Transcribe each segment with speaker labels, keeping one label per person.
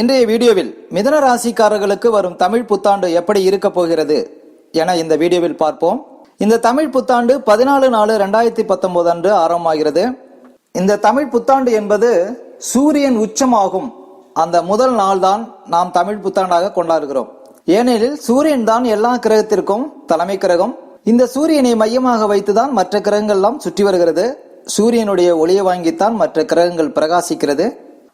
Speaker 1: இன்றைய வீடியோவில் மிதன ராசிக்காரர்களுக்கு வரும் தமிழ் புத்தாண்டு எப்படி இருக்க போகிறது என இந்த வீடியோவில் பார்ப்போம். இந்த தமிழ் புத்தாண்டு பதினாலு நாலு ரெண்டாயிரத்தி பத்தொன்பது அன்று ஆரம்பமாகிறது. இந்த தமிழ் புத்தாண்டு என்பது சூரியன் உச்சமாகும். அந்த முதல் நாள் தான் நாம் தமிழ் புத்தாண்டாக கொண்டாடுகிறோம். ஏனெனில் சூரியன் தான் எல்லா கிரகத்திற்கும் தலைமை கிரகம். இந்த சூரியனை மையமாக வைத்துதான் மற்ற கிரகங்கள்லாம் சுற்றி வருகிறது. சூரியனுடைய ஒளியை வாங்கித்தான் மற்ற கிரகங்கள் பிரகாசிக்கிறது.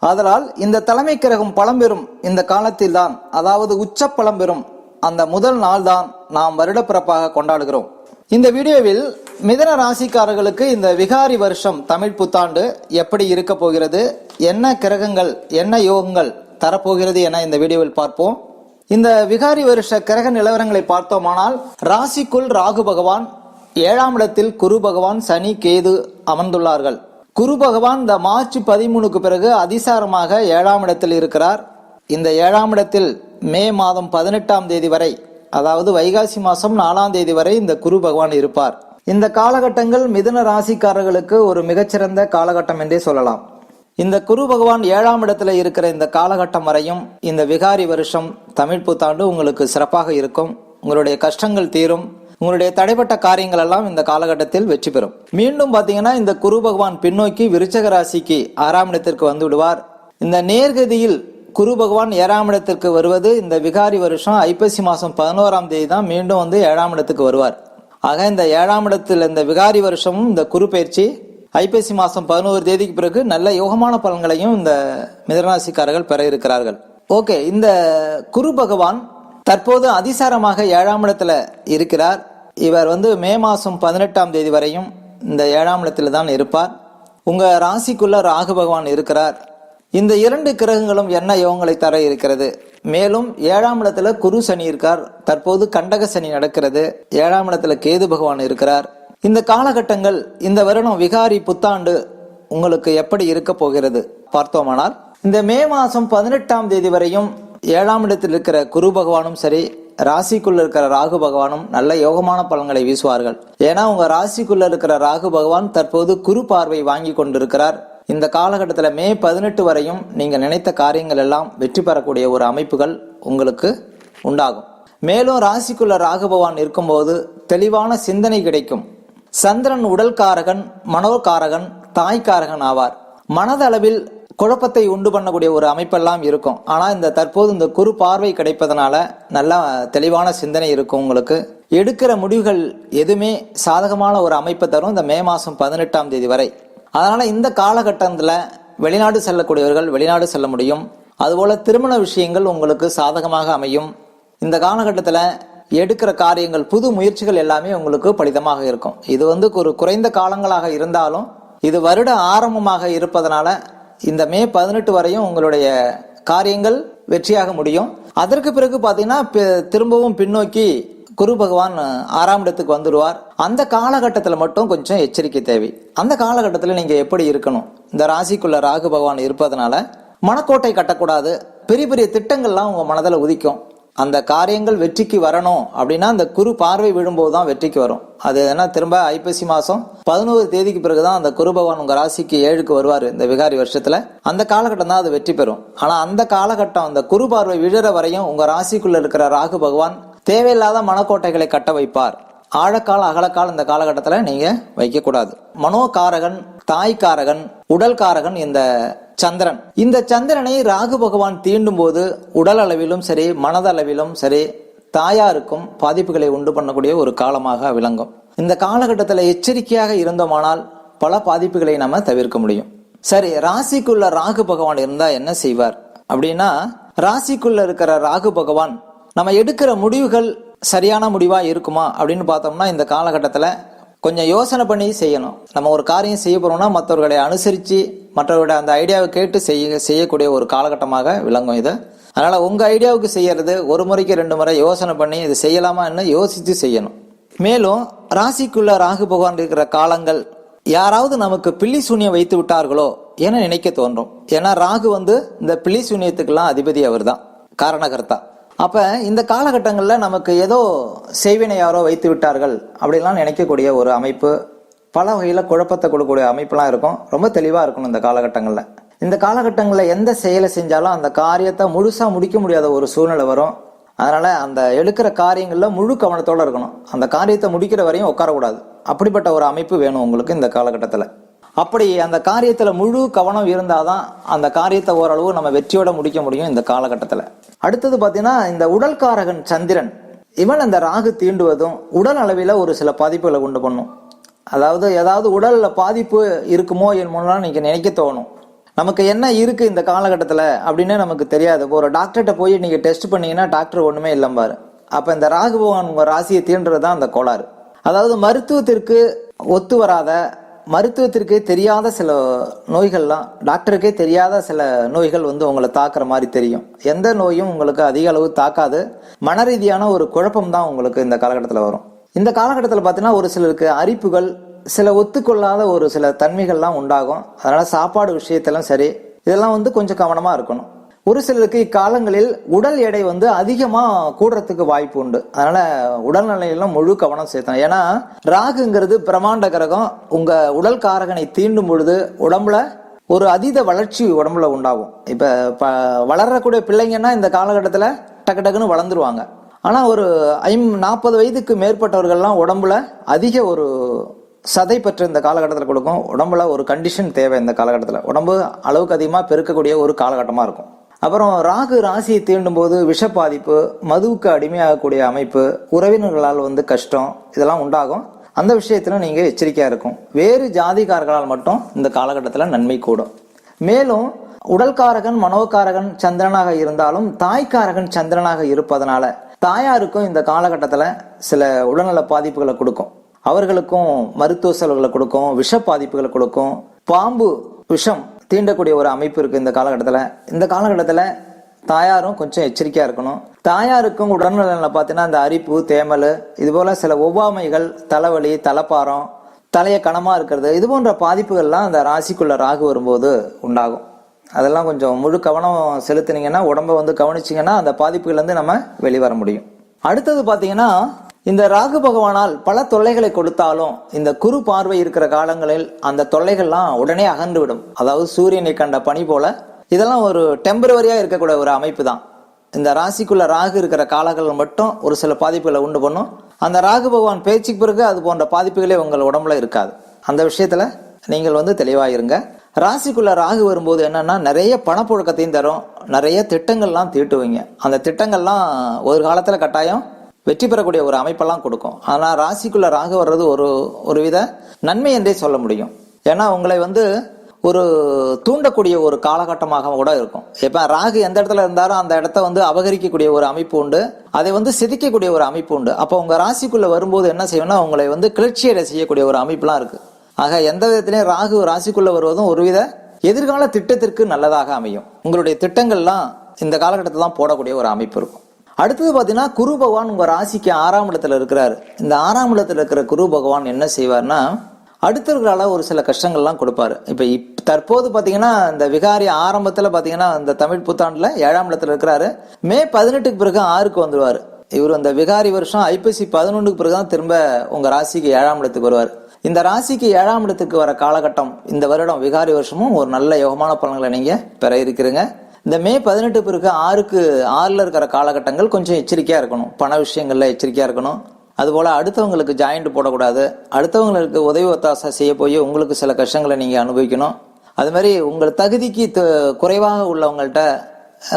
Speaker 1: ஆதலால் இந்த தலைமை கிரகம் பழம்பெறும் இந்த காலத்தில் தான் அதாவது உச்ச பழம்பெறும் அந்த முதல் நாள் தான் நாம் வருடப்பிறப்பாக கொண்டாடுகிறோம். இந்த வீடியோவில் மிதன ராசிக்காரர்களுக்கு இந்த விகாரி வருஷம் தமிழ் புத்தாண்டு எப்படி இருக்க போகிறது என்ன கிரகங்கள் என்ன யோகங்கள் தரப்போகிறது என இந்த வீடியோவில் பார்ப்போம். இந்த விகாரி வருஷ கிரக நிலவரங்களை பார்த்தோமானால் ராசிக்குள் ராகு பகவான் ஏழாம் இடத்தில் குரு பகவான் சனி கேது அமர்ந்துள்ளார்கள். குரு பகவான் இந்த மார்ச் பதிமூணுக்கு பிறகு அதிசாரமாக ஏழாம் இடத்தில் இருக்கிறார். இந்த ஏழாம் இடத்தில் மே மாதம் பதினெட்டாம் தேதி வரை அதாவது வைகாசி மாசம் நாலாம் தேதி வரை இந்த குரு பகவான் இருப்பார். இந்த காலகட்டங்கள் மிதுன ராசிக்காரர்களுக்கு ஒரு மிகச்சிறந்த காலகட்டம் என்றே சொல்லலாம். இந்த குரு பகவான் ஏழாம் இடத்துல இருக்கிற இந்த காலகட்டம் வரையும் இந்த விகாரி வருஷம் தமிழ் புத்தாண்டு உங்களுக்கு சிறப்பாக இருக்கும். உங்களுடைய கஷ்டங்கள் தீரும். உங்களுடைய தடைப்பட்ட காரியங்கள் எல்லாம் இந்த காலகட்டத்தில் வெற்றி பெறும். மீண்டும் பாத்தீங்கன்னா இந்த குரு பகவான் பின்னோக்கி விருச்சக ராசிக்கு ஆறாம் இடத்திற்கு வந்து விடுவார். இந்த நேர்கதியில் குரு பகவான் ஏழாம் இடத்திற்கு வருவது இந்த விகாரி வருஷம் ஐப்பசி மாசம் பதினோராம் தேதி தான் மீண்டும் வந்து ஏழாம் இடத்துக்கு வருவார். ஆக இந்த ஏழாம் இடத்தில் இந்த விகாரி வருஷமும் இந்த குரு பயிற்சி ஐப்பசி மாசம் பதினோரு தேதிக்கு பிறகு நல்ல யோகமான பலன்களையும் இந்த மிதராசிக்காரர்கள் பெற இருக்கிறார்கள். ஓகே இந்த குரு பகவான் தற்போது அதிசாரமாக ஏழாம் இடத்துல இருக்கிறார். இவர் வந்து மே மாதம் பதினெட்டாம் தேதி வரையும் இந்த ஏழாம் இடத்துல தான் இருப்பார். உங்கள் ராசிக்குள்ள ராகு பகவான் இருக்கிறார். இந்த இரண்டு கிரகங்களும் என்ன யோகங்களை தர இருக்கிறது? மேலும் ஏழாம் இடத்துல குரு சனி இருக்கார். தற்போது கண்டக சனி நடக்கிறது. ஏழாம் இடத்துல கேது பகவான் இருக்கிறார். இந்த காலகட்டங்கள் இந்த வருடம் விகாரி புத்தாண்டு உங்களுக்கு எப்படி இருக்க போகிறது? பார்த்தோமானால் இந்த மே மாதம் பதினெட்டாம் தேதி வரையும் ஏழாம் இடத்தில் இருக்கிற குரு பகவானும் சரி ராசிக்குள்ள இருக்கிற ராகு பகவானும் நல்ல யோகமான பலன்களை வீசுவார்கள். ஏன்னா உங்க ராசிக்குள்ள இருக்கிற ராகு பகவான் தற்போது குரு பார்வை வாங்கி கொண்டிருக்கிறார். இந்த காலகட்டத்தில் மே பதினெட்டு வரையும் நீங்கள் நினைத்த காரியங்கள் எல்லாம் வெற்றி பெறக்கூடிய ஒரு அமைப்புகள் உங்களுக்கு உண்டாகும். மேலும் ராசிக்குள்ள ராகு பகவான் இருக்கும்போது தெளிவான சிந்தனை கிடைக்கும். சந்திரன் உடல்காரகன் மனோகாரகன் தாய்க்காரகன் ஆவார். மனதளவில் குழப்பத்தை உண்டு பண்ணக்கூடிய ஒரு அமைப்பெல்லாம் இருக்கும். ஆனால் இந்த தற்போது இந்த குறு பார்வை கிடைப்பதனால நல்ல தெளிவான சிந்தனை இருக்கும் உங்களுக்கு. எடுக்கிற முடிவுகள் எதுவுமே சாதகமான ஒரு அமைப்பை தரும் இந்த மே மாதம் பதினெட்டாம் தேதி வரை. அதனால் இந்த காலகட்டத்தில் வெளிநாடு செல்லக்கூடியவர்கள் வெளிநாடு செல்ல முடியும். அதுபோல திருமண விஷயங்கள் உங்களுக்கு சாதகமாக அமையும். இந்த காலகட்டத்தில் எடுக்கிற காரியங்கள் புது முயற்சிகள் எல்லாமே உங்களுக்கு பலிதமாக இருக்கும். இது வந்து ஒரு குறைந்த காலங்களாக இருந்தாலும் இது வருட ஆரம்பமாக இருப்பதனால இந்த மே பதினெட்டு வரையும் உங்களுடைய காரியங்கள் வெற்றியாக முடியும். அதற்கு பிறகு பார்த்தீங்கன்னா திரும்பவும் பின்னோக்கி குரு பகவான் ஆறாம் இடத்துக்கு வந்துடுவார். அந்த காலகட்டத்தில் மட்டும் கொஞ்சம் எச்சரிக்கை தேவை. அந்த காலகட்டத்தில் நீங்கள் எப்படி இருக்கணும்? இந்த ராசிக்குள்ள ராகு பகவான் இருப்பதனால மனக்கோட்டை கட்டக்கூடாது. பெரிய பெரிய திட்டங்கள்லாம் உங்கள் மனதில் உதிக்கும். அந்த காரியங்கள் வெற்றிக்கு வரணும் அப்படின்னா அந்த குரு பார்வை விழும்போது தான் வெற்றிக்கு வரும். அது என்ன திரும்ப ஐப்பசி மாதம் பதினோரு தேதிக்கு பிறகுதான் அந்த குரு பகவான் உங்க ராசிக்கு ஏழுக்கு வருவார் இந்த விகாரி வருஷத்துல. அந்த காலகட்டம் தான் அது வெற்றி பெறும். ஆனா அந்த காலகட்டம் அந்த குரு பார்வை விழுற வரையும் உங்க ராசிக்குள்ள இருக்கிற ராகு பகவான் தேவையில்லாத மனக்கோட்டைகளை கட்ட வைப்பார். ஆழக்கால அகலக்கால் இந்த காலகட்டத்தில் நீங்க வைக்கக்கூடாது. மனோகாரகன் தாய்க்காரகன் உடல்காரகன் இந்த சந்திரன். இந்த சந்திரனை ராகு பகவான் தீண்டும் போது உடல் அளவிலும் சரி மனதளவிலும் சரி தாயாருக்கும் பாதிப்புகளை உண்டு பண்ணக்கூடிய ஒரு காலமாக விளங்கும். இந்த காலகட்டத்தில் எச்சரிக்கையாக இருந்தோமானால் பல பாதிப்புகளை நம்ம தவிர்க்க முடியும். சரி ராசிக்குள்ள ராகு பகவான் இருந்தா என்ன செய்வார்? அப்படின்னா ராசிக்குள்ள இருக்கிற ராகு பகவான் நம்ம எடுக்கிற முடிவுகள் சரியான முடிவா இருக்குமா அப்படின்னு பார்த்தோம்னா இந்த காலகட்டத்தில் கொஞ்சம் யோசனை பண்ணி செய்யணும். நம்ம ஒரு காரியம் செய்ய போகிறோம்னா மற்றவர்களை அனுசரித்து மற்றவர்களுடைய அந்த ஐடியாவை கேட்டு செய்ய செய்யக்கூடிய ஒரு காலகட்டமாக விளங்கும் இது. அதனால் உங்கள் ஐடியாவுக்கு செய்கிறது ஒரு முறைக்கு ரெண்டு முறை யோசனை பண்ணி இது செய்யலாமான்னு யோசித்து செய்யணும். மேலும் ராசிக்குள்ள ராகு பகவான் இருக்கிற காலங்கள் யாராவது நமக்கு பில்லி சூனியம் வைத்து விட்டார்களோ என நினைக்க தோன்றும். ஏன்னா ராகு வந்து இந்த பில்லி சூன்யத்துக்கெல்லாம் அதிபதி அவர்தான். காரணகர்த்தா. அப்ப இந்த காலகட்டங்களில் நமக்கு ஏதோ செய்வினை யாரோ வைத்து விட்டார்கள் அப்படிலாம் நினைக்கக்கூடிய ஒரு அமைப்பு பல வகையில் குழப்பத்தை கொடுக்கக்கூடிய அமைப்புலாம் இருக்கும். ரொம்ப தெளிவாக இருக்கணும் இந்த காலகட்டங்களில். இந்த காலகட்டங்களில் எந்த செயலை செஞ்சாலும் அந்த காரியத்தை முழுசாக முடிக்க முடியாத ஒரு சூழ்நிலை வரும். அதனால அந்த எடுக்கிற காரியங்களில் முழு கவனத்தோடு இருக்கணும். அந்த காரியத்தை முடிக்கிற வரையும் உட்காரக்கூடாது. அப்படிப்பட்ட ஒரு அமைப்பு வேணும் உங்களுக்கு இந்த காலகட்டத்தில். அப்படி அந்த காரியத்துல முழு கவனம் இருந்தாதான் அந்த காரியத்தை ஓரளவு நம்ம வெற்றியோட முடிக்க முடியும் இந்த காலகட்டத்தில். அடுத்தது பார்த்தீங்கன்னா இந்த உடல்காரகன் சந்திரன் இவன் அந்த ராகு தீண்டுவதும் உடல் அளவில் ஒரு சில பாதிப்புகளை உண்டு பண்ணும். அதாவது ஏதாவது உடல்ல பாதிப்பு இருக்குமோ என்னமோலாம் நீங்க நினைக்க தோணும். நமக்கு என்ன இருக்கு இந்த காலகட்டத்தில் அப்படின்னு நமக்கு தெரியாது. இப்போ ஒரு டாக்டர்கிட்ட போய் நீங்க டெஸ்ட் பண்ணீங்கன்னா டாக்டர் ஒண்ணுமே இல்லம்பாரு அப்ப இந்த ராகு பகவான் உங்க ராசியை தீண்டுறது தான் அந்த கோளாறு. அதாவது மருத்துவத்திற்கு ஒத்து வராத மருத்துவத்திற்கு தெரியாத சில நோய்கள்லாம் டாக்டருக்கே தெரியாத சில நோய்கள் வந்து உங்களை தாக்குற மாதிரி தெரியும். எந்த நோயும் உங்களுக்கு அதிக அளவு தாக்காது. மன ரீதியான ஒரு குழப்பம் தான் உங்களுக்கு இந்த காலகட்டத்தில் வரும். இந்த காலகட்டத்தில் பார்த்தீங்கன்னா ஒரு சிலருக்கு அரிப்புகள் சில ஒத்துக்கொள்ளாத ஒரு சில தன்மைகள்லாம் உண்டாகும். அதனால் சாப்பாடு விஷயத்தெல்லாம் சரி இதெல்லாம் வந்து கொஞ்சம் கவனமாக இருக்கணும். ஒரு சிலருக்கு இக்காலங்களில் உடல் எடை வந்து அதிகமாக கூடுறதுக்கு வாய்ப்பு உண்டு. அதனால உடல்நிலையெல்லாம் முழு கவனம் செலுத்தணும். ஏன்னா ராகுங்கிறது பிரமாண்ட கிரகம். உங்க உடல் காரகனை தீண்டும் பொழுது உடம்புல ஒரு அதீத வளர்ச்சி உடம்புல உண்டாகும். இப்போ ப- வளரக்கூடிய பிள்ளைங்கன்னா இந்த காலகட்டத்தில் டக்கு டக்குன்னு வளர்ந்துருவாங்க. ஆனால் ஒரு ஐம் நாற்பது வயதுக்கு மேற்பட்டவர்கள்லாம் உடம்புல அதிக ஒரு சதை பெற்ற இந்த காலகட்டத்தில் கொடுக்கும். உடம்புல ஒரு கண்டிஷன் தேவை இந்த காலகட்டத்தில். உடம்பு அளவுக்கு அதிகமாக பெருக்கக்கூடிய ஒரு காலகட்டமாக இருக்கும். அப்புறம் ராகு ராசியை தீண்டும் போது விஷ பாதிப்பு மதுவுக்கு அடிமையாகக்கூடிய அமைப்பு உறவினர்களால் வந்து கஷ்டம் இதெல்லாம் உண்டாகும். அந்த விஷயத்துல நீங்க எச்சரிக்கையா இருக்கும். வேறு ஜாதிக்காரர்களால் மட்டும் இந்த காலகட்டத்தில் நன்மை கூடும். மேலும் உடல்காரகன் மனோகாரகன் சந்திரனாக இருந்தாலும் தாய்க்காரகன் சந்திரனாக இருப்பதனால தாயாருக்கும் இந்த காலகட்டத்தில் சில உடல்நல பாதிப்புகளை கொடுக்கும். அவர்களுக்கும் மருத்துவ செலவுகளை கொடுக்கும் விஷ பாதிப்புகளை கொடுக்கும். பாம்பு விஷம் தீண்டக்கூடிய ஒரு அமைப்பு இருக்குது இந்த காலகட்டத்தில். இந்த காலகட்டத்தில் தாயாரும் கொஞ்சம் எச்சரிக்கையாக இருக்கணும். தாயாருக்கும் உடல்நலனில் பார்த்தீங்கன்னா இந்த அரிப்பு தேமல் இதுபோல் சில ஒவ்வாமைகள் தலைவலி தலைப்பாரம் தலைய கனமாக இருக்கிறது இது போன்ற பாதிப்புகள்லாம் அந்த ராசிக்குள்ளே ராகு வரும்போது உண்டாகும். அதெல்லாம் கொஞ்சம் முழு கவனம் செலுத்தினீங்கன்னா உடம்ப வந்து கவனிச்சிங்கன்னா அந்த பாதிப்புகள்லேருந்து நம்ம வெளிவர முடியும். அடுத்தது பார்த்தீங்கன்னா இந்த ராகு பகவானால் பல தொல்லைகளை கொடுத்தாலும் இந்த குரு பார்வை இருக்கிற காலங்களில் அந்த தொல்லைகள்லாம் உடனே அகன்று விடும் அதாவது சூரியனை கண்ட பனி போல. இதெல்லாம் ஒரு டெம்பரவரியா இருக்கக்கூடிய ஒரு அமைப்பு தான் இந்த ராசிக்குள்ள ராகு இருக்கிற காலங்கள் மட்டும் ஒரு சில பாதிப்புகளை உண்டு பண்ணும். அந்த ராகு பகவான் பேச்சுக்கு பிறகு அது போன்ற பாதிப்புகளே உங்கள் உடம்புல இருக்காது. அந்த விஷயத்துல நீங்கள் வந்து தெளிவாயிருங்க. ராசிக்குள்ள ராகு வரும்போது என்னன்னா நிறைய பணப்புழக்கத்தையும் தரும். நிறைய திட்டங்கள்லாம் தீட்டுவீங்க. அந்த திட்டங்கள்லாம் ஒரு காலத்துல கட்டாயம் வெற்றி பெறக்கூடிய ஒரு அமைப்பெல்லாம் கொடுக்கும். ஆனால் ராசிக்குள்ள ராகு வர்றது ஒரு ஒரு வித நன்மை என்றே சொல்ல முடியும். ஏன்னா உங்களை வந்து ஒரு தூண்டக்கூடிய ஒரு காலகட்டமாக கூட இருக்கும். இப்போ ராகு எந்த இடத்துல இருந்தாலும் அந்த இடத்த வந்து அபகரிக்கக்கூடிய ஒரு அமைப்பு உண்டு. அதை வந்து சிதைக்கக்கூடிய ஒரு அமைப்பு உண்டு. அப்போ உங்கள் ராசிக்குள்ளே வரும்போது என்ன செய்யணும்னா உங்களை வந்து கிளர்ச்சியடை செய்யக்கூடிய ஒரு அமைப்புலாம் இருக்குது ஆக எந்த விதத்திலையும் ராகு ராசிக்குள்ளே வருவதும் ஒருவித எதிர்கால திட்டத்திற்கு நல்லதாக அமையும். உங்களுடைய திட்டங்கள்லாம் இந்த காலகட்டத்தில் தான் போடக்கூடிய ஒரு அமைப்பு இருக்கும். அடுத்தது பார்த்தீங்கன்னா குரு பகவான் உங்கள் ராசிக்கு ஆறாம் இடத்துல இருக்கிறாரு. இந்த ஆறாம் இடத்துல இருக்கிற குரு பகவான் என்ன செய்வார்னா அடுத்தவர்களால் ஒரு சில கஷ்டங்கள்லாம் கொடுப்பாரு. இப்போ இப் தற்போது பார்த்தீங்கன்னா இந்த விகாரி ஆரம்பத்தில் பார்த்தீங்கன்னா இந்த தமிழ் புத்தாண்டில் ஏழாம் இடத்துல இருக்கிறாரு. மே பதினெட்டுக்கு பிறகு ஆறுக்கு வந்துடுவார் இவர் அந்த விகாரி வருஷம் ஐப்பசி பதினொன்றுக்கு பிறகு தான் திரும்ப உங்கள் ராசிக்கு ஏழாம் இடத்துக்கு வருவார். இந்த ராசிக்கு ஏழாம் இடத்துக்கு வர காலகட்டம் இந்த வருடம் விகாரி வருஷமும் ஒரு நல்ல யோகமான பலன்களை நீங்கள் பெற இருக்கிறீங்க. இந்த மே பதினெட்டு பிறகு ஆறுக்கு ஆறில் இருக்கிற காலகட்டங்கள் கொஞ்சம் எச்சரிக்கையாக இருக்கணும். பண விஷயங்களில் எச்சரிக்கையாக இருக்கணும். அதுபோல் அடுத்தவங்களுக்கு ஜாயிண்ட் போடக்கூடாது. அடுத்தவங்களுக்கு உதவி ஒத்தாசை செய்ய போய் உங்களுக்கு சில கஷ்டங்களை நீங்கள் அனுபவிக்கணும். அது மாதிரி உங்கள் தகுதிக்கு த- குறைவாக உள்ளவங்கள்ட்ட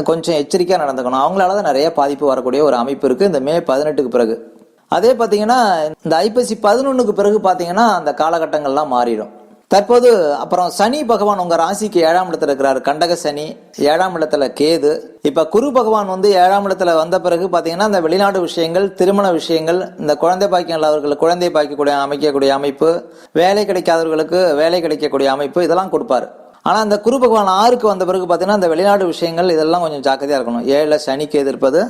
Speaker 1: கொஞ்சம் எச்சரிக்கையாக நடந்துக்கணும். அவங்களால தான் நிறைய பாதிப்பு வரக்கூடிய ஒரு அமைப்பு இருக்குது இந்த மே பதினெட்டுக்கு பிறகு. அதே பார்த்தீங்கன்னா இந்த ஐப்பசி பதினொன்னுக்கு பிறகு பார்த்தீங்கன்னா அந்த காலகட்டங்கள்லாம் மாறிடும். தற்போது அப்புறம் சனி பகவான் உங்க ராசிக்கு ஏழாம் இடத்துல இருக்கிறாரு. கண்டக சனி ஏழாம் இடத்துல கேது. இப்ப குரு பகவான் வந்து ஏழாம் இடத்துல வந்த பிறகு பாத்தீங்கன்னா இந்த வெளிநாடு விஷயங்கள் திருமண விஷயங்கள் இந்த குழந்தை பாக்கியம் அவர்கள் குழந்தை பாய்க்கக்கூடிய அமைக்கக்கூடிய அமைப்பு வேலை கிடைக்காதவர்களுக்கு வேலை கிடைக்கக்கூடிய அமைப்பு இதெல்லாம் கொடுப்பாரு. ஆனா அந்த குரு பகவான் ஆறுக்கு வந்த பிறகு பாத்தீங்கன்னா இந்த வெளிநாடு விஷயங்கள் இதெல்லாம் கொஞ்சம் ஜாக்கிரதையா இருக்கணும். ஏழில் சனிக்கு எதிர்ப்பது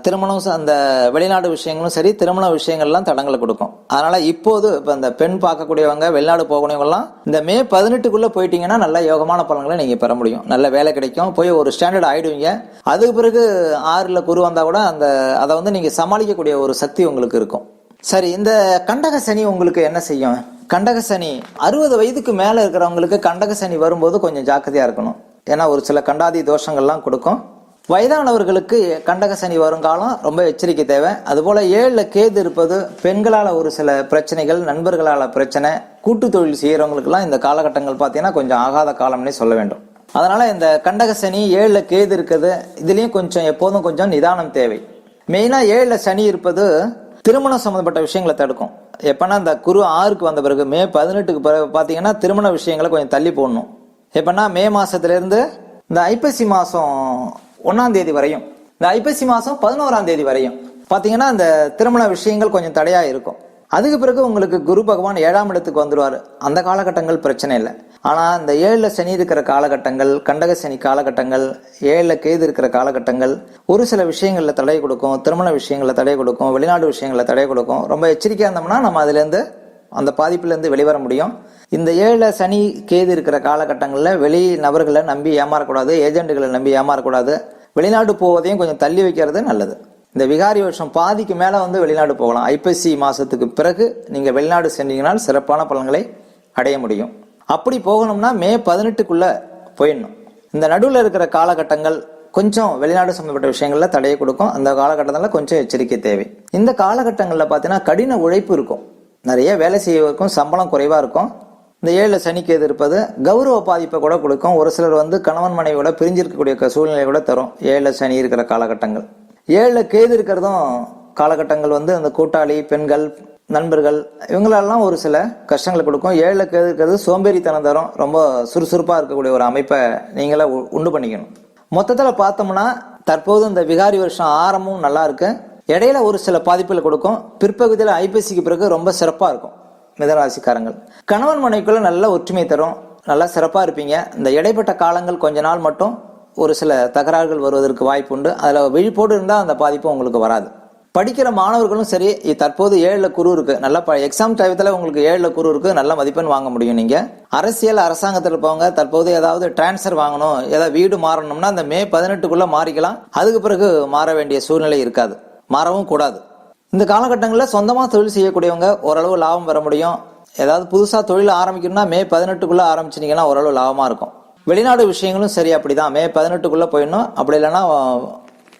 Speaker 1: திருமணம் ச- அந்த வெளிநாடு விஷயங்களும் சரி திருமண விஷயங்கள்லாம் தடங்களை கொடுக்கும். அதனால இப்போது இப்போ இந்த பெண் பார்க்கக்கூடியவங்க வெளிநாடு போகக்கூடியவங்கலாம் இந்த மே பதினெட்டுக்குள்ளே போயிட்டீங்கன்னா நல்ல யோகமான பலன்களை நீங்கள் பெற முடியும். நல்ல வேலை கிடைக்கும். போய் ஒரு ஸ்டாண்டர்ட் ஆகிடுவீங்க அதுக்கு பிறகு ஆறில் குரு வந்தால் கூட அந்த அதை வந்து நீங்கள் சமாளிக்கக்கூடிய ஒரு சக்தி உங்களுக்கு இருக்கும். சரி இந்த கண்டக சனி உங்களுக்கு என்ன செய்யும்? கண்டக சனி அறுபது வயதுக்கு மேலே இருக்கிறவங்களுக்கு கண்டக சனி வரும்போது கொஞ்சம் ஜாக்கிரதையாக இருக்கணும். ஏன்னா ஒரு சில கண்டாதி தோஷங்கள்லாம் கொடுக்கும். வயதானவர்களுக்கு கண்டக சனி வருங்காலம் ரொம்ப எச்சரிக்கை தேவை. அதுபோல் ஏழில் கேது இருப்பது பெண்களால் ஒரு சில பிரச்சனைகள் நண்பர்களால் பிரச்சனை கூட்டு தொழில் செய்கிறவங்களுக்குலாம் இந்த காலகட்டங்கள் பார்த்தீங்கன்னா கொஞ்சம் ஆகாத காலம்னே சொல்ல வேண்டும். அதனால் இந்த கண்டக சனி ஏழில் கேது இருக்குது இதுலேயும் கொஞ்சம் எப்போதும் கொஞ்சம் நிதானம் தேவை. மெயினாக ஏழில் சனி இருப்பது திருமணம் சம்மந்தப்பட்ட விஷயங்களை தடுக்கும். எப்போன்னா இந்த குரு ஆறுக்கு வந்த பிறகு மே பதினெட்டுக்கு பிறகு பார்த்தீங்கன்னா திருமண விஷயங்களை கொஞ்சம் தள்ளி போடணும். எப்பன்னா மே மாதத்துலேருந்து இந்த ஐப்பசி மாதம் ஒன்றாம் தேதி வரையும். இந்த ஐப்பசி மாதம் பதினோராம் தேதி வரையும். பார்த்தீங்கன்னா அந்த திருமண விஷயங்கள் கொஞ்சம் தடையாக இருக்கும். அதுக்கு பிறகு உங்களுக்கு குரு பகவான் ஏழாம் இடத்துக்கு வந்துடுவார் அந்த காலகட்டங்கள் பிரச்சனை இல்லை. ஆனால் இந்த ஏழில் சனி இருக்கிற காலகட்டங்கள் கண்டக சனி காலகட்டங்கள் ஏழில் கேது இருக்கிற காலகட்டங்கள் ஒரு சில விஷயங்களில் தடை கொடுக்கும் திருமண விஷயங்களில் தடை கொடுக்கும் வெளிநாடு விஷயங்களில் தடை கொடுக்கும். ரொம்ப எச்சரிக்கையாக இருந்தோம்னா நம்ம அதுலேருந்து அந்த பாதிப்புலேருந்து வெளிவர முடியும். இந்த ஏழில் சனி கேது இருக்கிற காலகட்டங்களில் வெளி நபர்களை நம்பி ஏமாறக்கூடாது ஏஜென்ட்டுகளை நம்பி ஏமாறக்கூடாது. வெளிநாடு போவதையும் கொஞ்சம் தள்ளி வைக்கிறது நல்லது. இந்த விகாரி வருஷம் பாதிக்கு மேலே வந்து வெளிநாடு போகலாம். ஐப்பசி மாதத்துக்கு பிறகு நீங்கள் வெளிநாடு சென்றீங்கனால் சிறப்பான பலன்களை அடைய முடியும். அப்படி போகணும்னா மே பதினெட்டுக்குள்ளே போயிடணும். இந்த நடுவில் இருக்கிற காலகட்டங்கள் கொஞ்சம் வெளிநாடு சம்மந்தப்பட்ட விஷயங்களில் தடையை கொடுக்கும். அந்த காலகட்டத்தில் கொஞ்சம் எச்சரிக்கை தேவை. இந்த காலகட்டங்களில் பார்த்தீங்கன்னா கடின உழைப்பு இருக்கும். நிறைய வேலை செய்வதற்கும் சம்பளம் குறைவாக இருக்கும். இந்த ஏழில் சனிக்கு எதிர்ப்பது இருப்பது? கௌரவ பாதிப்பை கூட கொடுக்கும். ஒரு சிலர் வந்து கணவன் மனைவியோட பிரிஞ்சிருக்கக்கூடிய சூழ்நிலை கூட தரும். ஏழில் சனி இருக்கிற காலகட்டங்கள். ஏழில் கேது இருக்கிறதும் காலகட்டங்கள் வந்து அந்த கூட்டாளி பெண்கள் நண்பர்கள் இவங்களெல்லாம் ஒரு சில கஷ்டங்களை கொடுக்கும். ஏழில் கேது இருக்கிறது சோம்பேறித்தனம் தரும். ரொம்ப சுறுசுறுப்பாக இருக்கக்கூடிய ஒரு அமைப்பை நீங்களே உ- உண்டு பண்ணிக்கணும். மொத்தத்தில் பார்த்தோம்னா தற்போது இந்த விகாரி வருஷம் ஆரம்பமும் நல்லா இருக்குது இடையில ஒரு சில பாதிப்புகளை கொடுக்கும். பிற்பகுதியில் ஐபிசிக்கு பிறகு ரொம்ப சிறப்பாக இருக்கும். மிதராசிக்காரங்கள். கணவன் மனைவிக்குள்ள நல்ல ஒற்றுமை தரும். நல்லா சிறப்பாக இருப்பீங்க. இந்த இடைப்பட்ட காலங்கள் கொஞ்ச நாள் மட்டும் ஒரு சில தகராறுகள் வருவதற்கு வாய்ப்பு உண்டு. அதில் விழிப்போடு இருந்தால் அந்த பாதிப்பு உங்களுக்கு வராது. படிக்கிற மாணவர்களும் சரி தற்போது ஏழில் குரு இருக்கு. நல்லா ப எக்ஸாம் டயத்தில் உங்களுக்கு ஏழில் குரு இருக்கு. நல்ல மதிப்பெண் வாங்க முடியும் நீங்கள் அரசியல் அரசாங்கத்தில் இருப்பவங்க தற்போது ஏதாவது டிரான்ஸ்ஃபர் வாங்கணும். ஏதாவது வீடு மாறணும்னா அந்த மே பதினெட்டுக்குள்ளே மாறிக்கலாம். அதுக்கு பிறகு மாற வேண்டிய சூழ்நிலை இருக்காது. மாறவும் கூடாது. இந்த காலகட்டங்களில் சொந்தமாக தொழில் செய்யக்கூடியவங்க ஓரளவு லாபம் பெற முடியும். ஏதாவது புதுசாக தொழில் ஆரம்பிக்கணும்னா மே பதினெட்டுக்குள்ளே ஆரம்பிச்சிட்டிங்கன்னா ஓரளவு லாபமாக இருக்கும். வெளிநாடு விஷயங்களும் சரி அப்படிதான். மே பதினெட்டுக்குள்ளே போயிடணும். அப்படி இல்லைன்னா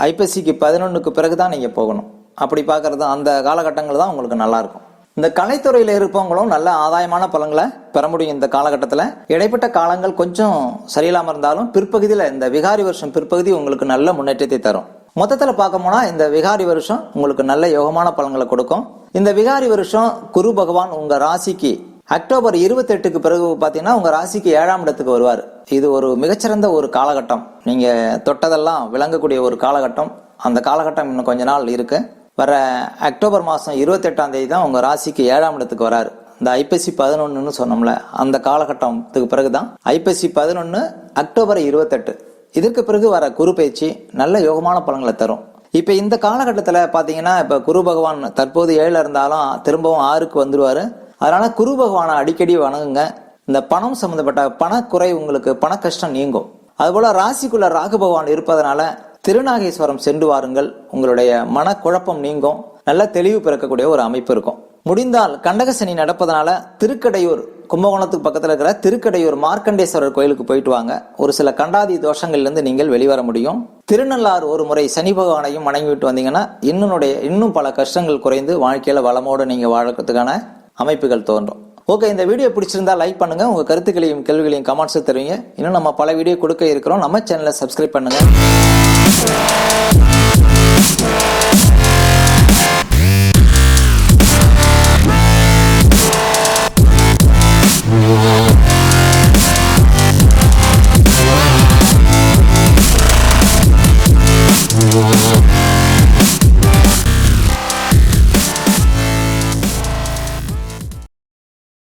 Speaker 1: ஐப்பசிக்கு பதினொன்றுக்கு பிறகு தான் நீங்கள் போகணும். அப்படி பார்க்கறது அந்த காலகட்டங்கள் தான் உங்களுக்கு நல்லாயிருக்கும் இந்த கலைத்துறையில் இருப்பவங்களும் நல்ல ஆதாயமான பலன்களை பெற முடியும் இந்த காலகட்டத்தில். இடைப்பட்ட காலங்கள் கொஞ்சம் சரியில்லாமல் இருந்தாலும் பிற்பகுதியில் இந்த விகாரி வருஷம் பிற்பகுதி உங்களுக்கு நல்ல முன்னேற்றத்தை தரும். மொத்தத்தில் பார்க்க போனால் இந்த விகாரி வருஷம் உங்களுக்கு நல்ல யோகமான பலன்களை கொடுக்கும். இந்த விகாரி வருஷம் குரு பகவான் உங்க ராசிக்கு அக்டோபர் இருபத்தெட்டுக்கு பிறகு பார்த்தீங்கன்னா உங்க ராசிக்கு ஏழாம் இடத்துக்கு வருவார். இது ஒரு மிகச்சிறந்த ஒரு காலகட்டம். நீங்க தொட்டதெல்லாம் விளங்கக்கூடிய ஒரு காலகட்டம். அந்த காலகட்டம் இன்னும் கொஞ்ச நாள் இருக்கு. வர அக்டோபர் மாதம் இருபத்தெட்டாம் தேதி தான் உங்க ராசிக்கு ஏழாம் இடத்துக்கு வராரு. இந்த ஐப்பசி பதினொன்றுன்னு சொன்னோம்ல அந்த காலகட்டத்துக்கு பிறகுதான். ஐப்பசி பதினொன்று அக்டோபர் இருபத்தெட்டு. இதற்கு பிறகு வர குரு பயிற்சி நல்ல யோகமான பலன்களை தரும். இப்போ இந்த காலகட்டத்தில் பார்த்தீங்கன்னா இப்போ குரு பகவான் தற்போது ஏழில் இருந்தாலும் திரும்பவும் ஆறுக்கு வந்துடுவார் அதனால் குரு பகவானை அடிக்கடி வணங்குங்க. இந்த பணம் சம்மந்தப்பட்ட பணக்குறை உங்களுக்கு பண கஷ்டம் நீங்கும். அதுபோல் ராசிக்குள்ள ராகு பகவான் இருப்பதனால திருநாகேஸ்வரம் சென்று வாருங்கள். உங்களுடைய மனக்குழப்பம் நீங்கும். நல்ல தெளிவு பிறக்கக்கூடிய ஒரு அமைப்பு இருக்கும். முடிந்தால் கண்டகசனி நடப்பதனால திருக்கடையூர் கும்பகோணத்துக்கு பக்கத்தில் இருக்கிற திருக்கடையூர் மார்க்கண்டேஸ்வரர் கோயிலுக்கு போயிட்டு வாங்க. ஒரு சில கண்டாதி தோஷங்கள்லேருந்து நீங்கள் வெளிவர முடியும். திருநள்ளாறு ஒரு முறை சனி பகவானையும் வணங்கிவிட்டு வந்தீங்கன்னா இன்னுடைய இன்னும் பல கஷ்டங்கள் குறைந்து வாழ்க்கையில் வளமோடு நீங்கள் வாழ்கிறதுக்கான அமைப்புகள் தோன்றும். ஓகே இந்த வீடியோ பிடிச்சிருந்தா லைக் பண்ணுங்க. உங்க கருத்துக்களையும் கேள்விகளையும் கமெண்ட்ஸ் தருவீங்க. இன்னும் நம்ம பல வீடியோ கொடுக்க இருக்கிறோம். நம்ம சேனலை சப்ஸ்கிரைப் பண்ணுங்க.